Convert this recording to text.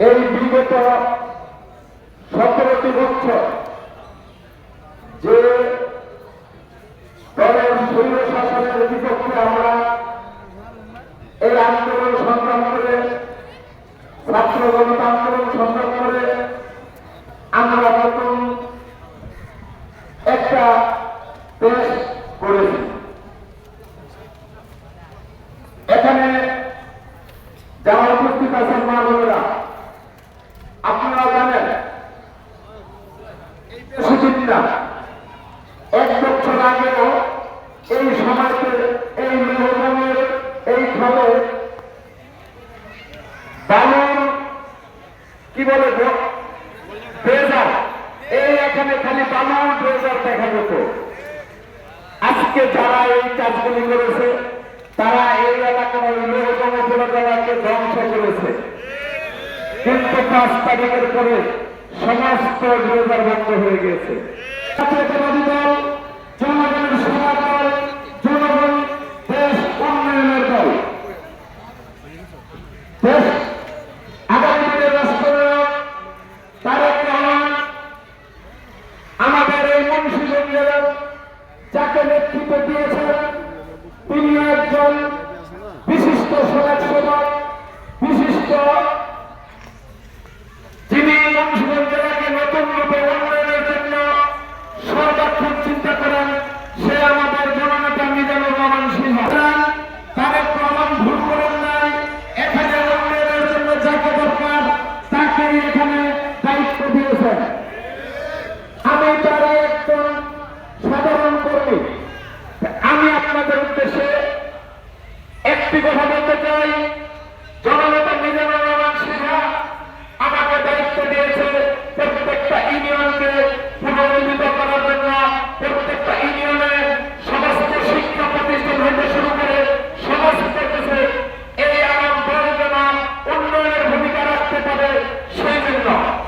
এই বিগত সতেরোটি বছর যে দলের শৈল শাসনের বিপক্ষে আমরা এই আন্দোলন সংগ্রাম করে, ছাত্র জনতা আন্দোলন সংগ্রাম করে আমরা নতুন একটা দেশ করেছি এখানে যারা উপস্থিত আছেন মা বোনেরা আপনারা জানেন এক বছর আগেও এই সময়তে এই মেহমানের এই খালে বালুর কি বলে? ড্রেজার এই এখানে খালি বালুর ড্রেজার দেখা যেত। আজকে যারা এই কাজগুলি করেছে, তারা এই এলাকার ওই মেহগম উপজেলাকে ধ্বংস করেছে। কিন্তু পাঁচ তারিখের পরে সমস্ত ড্রেজার বন্ধ হয়ে গেছে আমাদের এই মুন্সিগঞ্জের যাকে নেতৃত্ব একটি কথা বলতে চাই। জনগণ